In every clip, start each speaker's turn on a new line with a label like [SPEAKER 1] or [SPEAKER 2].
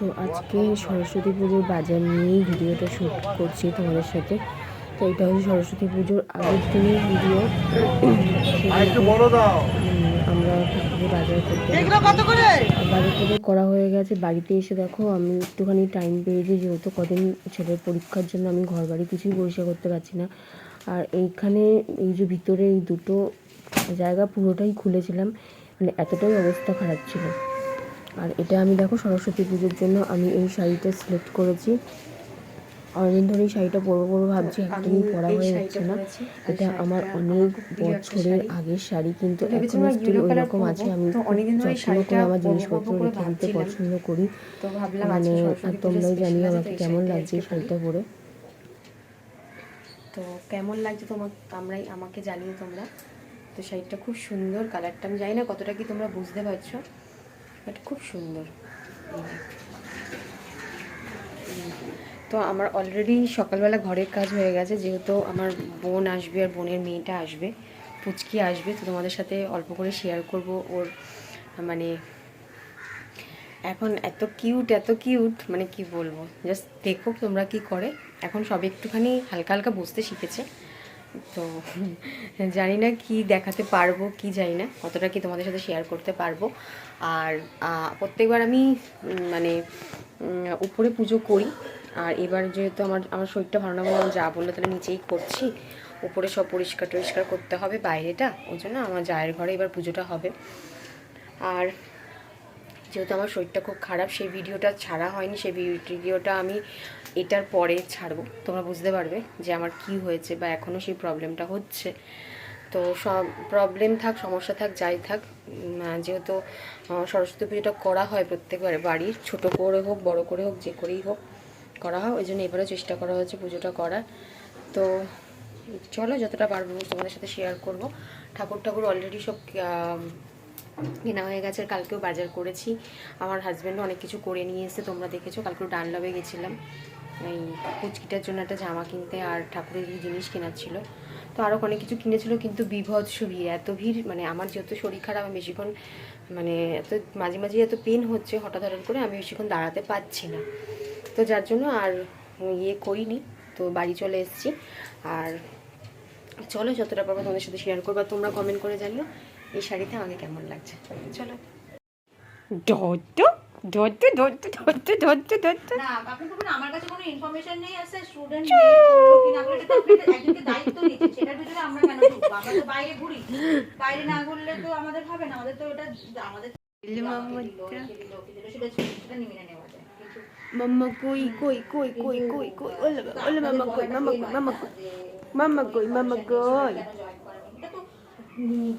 [SPEAKER 1] তো আজকে সরস্বতী পুজোর বাজার নিয়েই ভিডিওটা শ্যুট করছি তোমাদের সাথে। তো এটা হচ্ছে সরস্বতী পুজোর আগের দিনের ভিডিও।
[SPEAKER 2] একটু বড় দাও।
[SPEAKER 1] আমরা বাজার করতে বাজার থেকে করা হয়ে গেছে। বাড়িতে এসে দেখো আমি একটুখানি টাইম পেয়েছি যেহেতু কদিন ছেলের পরীক্ষার জন্য আমি ঘর বাড়ি কিছুই পরিষ্কার করতে পারছি না। আর এইখানে এই যে ভিতরে এই দুটো জায়গা পুরোটাই খুলেছিলাম। মানে এতটাই অবস্থা খারাপ ছিল। আর এটা আমি দেখো সরস্বতী পুজোর জন্য আমি এই শাড়িটা সিলেক্ট করেছি। অনেকদিন ধরে এই শাড়িটা পরবো পরবো ভাবছি একদমই পরা হয়ে যাচ্ছে না। এটা আমার অনেক বছরের আগের শাড়ি কিন্তু এখনও স্টিল ওই রকম আছে আমি যত্ন করে আমার জিনিসপত্র রেখে দিতে পছন্দ করি।
[SPEAKER 3] তো ভাবলাম
[SPEAKER 1] মানে
[SPEAKER 3] আজকে
[SPEAKER 1] আর
[SPEAKER 3] সরস্বতী
[SPEAKER 1] তোমরাই
[SPEAKER 3] সাজতে
[SPEAKER 1] আমাকে কেমন লাগছে এই শাড়িটা পরে।
[SPEAKER 3] তো কেমন লাগছে তোমার আমরাই আমাকে জানিও তোমরা। তো শাড়িটা খুব সুন্দর কালারটা আমি জানি না কতটা কি তোমরা বুঝতে পারছ। বাট খুব সুন্দর। তো আমার অলরেডি সকালবেলা ঘরের কাজ হয়ে গেছে, যেহেতু আমার বোন আসবে আর বোনের মেয়েটা আসবে, পুচকি আসবে, তো তোমাদের সাথে অল্প করে শেয়ার করব ওর মানে এখন এত কিউট এত কিউট মানে কি বলব? জাস্ট দেখো তোমরা কি করে। এখন সব একটুখানি হালকা হালকা বুঝতে শিখেছে। তো জানি না কি দেখাতে পারব, কি জানি না, কতটা কি তোমাদের সাথে শেয়ার করতে পারব। আর প্রত্যেকবার আমি মানে উপরে পুজো করি। আর এবার যেহেতু আমার আমার শরীরটা ভালো না বলে আমার যা বলল তাহলে নিচেই করছি। উপরে সব পরিষ্কার টরিষ্কার করতে হবে বাইরেটা, ওই জন্য আমার জায়ের ঘরে এবার পুজোটা হবে। আর যেহেতু আমার শরীরটা খুব খারাপ, সেই ভিডিওটা ছাড়া হয়নি, সেই ভিডিওটা আমি এটার পরে ছাড়বো। তোমরা বুঝতে পারবে যে আমার কি হয়েছে বা এখনও সেই প্রবলেমটা হচ্ছে। তো সব, প্রবলেম থাক, সমস্যা থাক, যাই থাক যেহেতু সরস্বতী পুজোটা করা হয় প্রত্যেকবার বাড়ির, ছোট করে হোক, বড় করে হোক, যে করেই হোক করা হয়, ওই জন্য এবারেও চেষ্টা করা হয়েছে পুজোটা করার। তো চলো, যতটা পারব তোমাদের সাথে শেয়ার করব। ঠাকুর ঠাকুর অলরেডি সব কেনা হয়ে গেছে কালকেও বাজার করেছি। আমার হাজব্যান্ডও অনেক কিছু করে নিয়ে এসেছে, তোমরা দেখেছ, কালকেও ডানলাভে গেছিলাম। এই কুচকিটার জন্য একটা জামা কিনতে আর ঠাকুরের জিনিস কেনার ছিল। তো আরও অনেক কিছু কিনেছিল, কিন্তু বিভৎস ভিড়, এত ভিড় মানে আমার যেহেতু শরীর খারাপ, আমি বেশিক্ষণ মানে এত মাঝে মাঝে এত পেন হচ্ছে, হঠাৎ হঠাৎ করে আমি বেশিক্ষণ দাঁড়াতে পারছি না। তো যার জন্য আর ইয়ে করিনি, তো বাড়ি চলে এসেছি। আর চলো, যতটা পারব তোমাদের সাথে শেয়ার করব তোমরা কমেন্ট করে জানিও। এই শাড়িতে আমাকে কেমন লাগছে? চলো।
[SPEAKER 4] না আপনি বলুন, আমার কাছে কোনো ইনফরমেশন নেই আছে স্টুডেন্ট কি না করে তো একজনকে দায়িত্ব নিচ্ছে সেটার ভিতরে আমরা কেন ঢুকবো? আমরা তো বাইরে ঘুরি। বাইরে না ঘুরলে তো আমাদের হবে না আমাদের তো ওটা আমাদের
[SPEAKER 1] মাম্মা কই কই কই কই কই কই ওলে ওলে মাম্মা কই মাম্মা কই মাম্মা কই মাম্মা কই মাম্মা কই।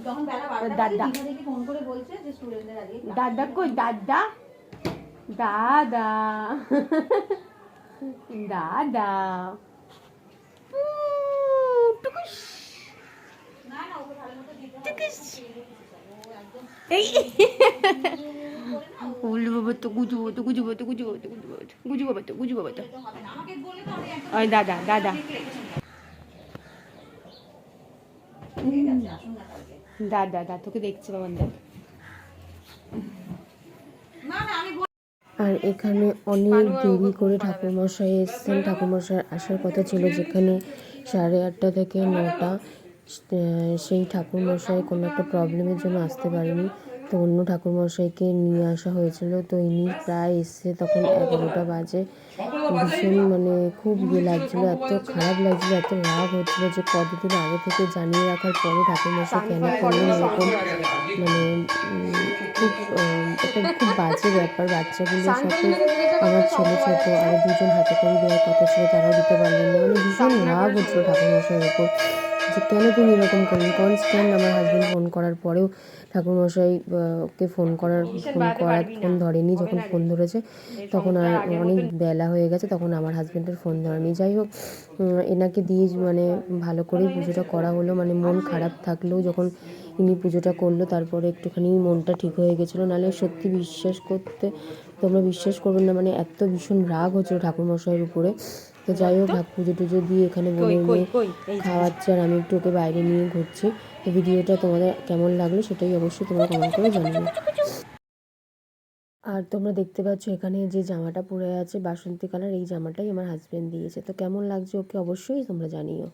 [SPEAKER 4] তখন বেলা বারোটা
[SPEAKER 1] দাদা।
[SPEAKER 4] ফোন করে বলছে যে স্টুডেন্টদের আজকে
[SPEAKER 1] দাদা কই? দাদা? দাদা। টুকুস। এই। বাবা তো গুজু বাবা তো গুজু বাবা তো গুজু বাবা তো গুজু বাবা তো গুজু বাবা তো ওই দাদা দাদা।
[SPEAKER 4] দা
[SPEAKER 1] দাদা দাদা তোকে আর এখানে অনেক দেরি করে ঠাকুরমশাই এসছেন। ঠাকুরমশাই আসার কথা ছিল যেখানে সাড়ে আটটা থেকে নটা। সেই ঠাকুরমশাই কোনো একটা প্রবলেমের জন্য আসতে পারেনি। তো অন্য ঠাকুরমশাইকে নিয়ে আসা হয়েছিল। তো ইনি প্রায় এসছে তখন এগারোটা বাজে। ভীষণ মানে খুব ইয়ে লাগছিল, এত খারাপ লাগছিল, এত রাগ হচ্ছিল যে কতদিন আগে থেকে জানিয়ে রাখার পরে ঠাকুরমশাই কেন করলেন এরকম মানে খুব একটা খুব বাজে ব্যাপার। বাচ্চাগুলো সাথে আমার ছেলে ছোট, আর দুজন হাতে করে দেওয়ার কথা ছিল, তারাও দিতে পারলেন না। মানে ভীষণ রাগ হচ্ছিল ঠাকুরমশাইয়ের ওপর। যে কেন তিনি এরকম করলেন কনস্ট্যান্ট আমার হাজব্যান্ড ফোন করার পরেও ঠাকুরমশাই আহ, কে ফোন করার ফোন করার ফোন ধরেনি। যখন ফোন ধরেছে তখন আর অনেক বেলা হয়ে গেছে তখন আমার হাজব্যান্ডের ফোন ধরেনি। যাই হোক এনাকে দিয়ে মানে ভালো করেই পুজোটা করা হলো। মানে মন খারাপ থাকলেও যখন ইনি পুজোটা করল তারপরে একটুখানি মনটা ঠিক হয়ে গেছিল। নাহলে সত্যি বিশ্বাস করতে তোমরা বিশ্বাস করবে না মানে এত ভীষণ রাগ হচ্ছিল ঠাকুরমশাইয়ের উপরে। তো যাই হোক ভাগ পুজো টুজো দিয়ে এখানে বোনের মেয়ে খাওয়াচ্ছে আর আমি একটু ওকে বাইরে নিয়ে ঘুরছি। তো ভিডিওটা তোমাদের কেমন লাগল সেটাই অবশ্যই তোমরা কমেন্ট করে জানিও আর তোমরা দেখতে পাচ্ছ এখানে যে জামাটা পরে আছে বাসন্তী কালার এই জামাটাই আমার হাজব্যান্ড দিয়েছে। তো কেমন লাগছে ওকে অবশ্যই তোমরা জানিও।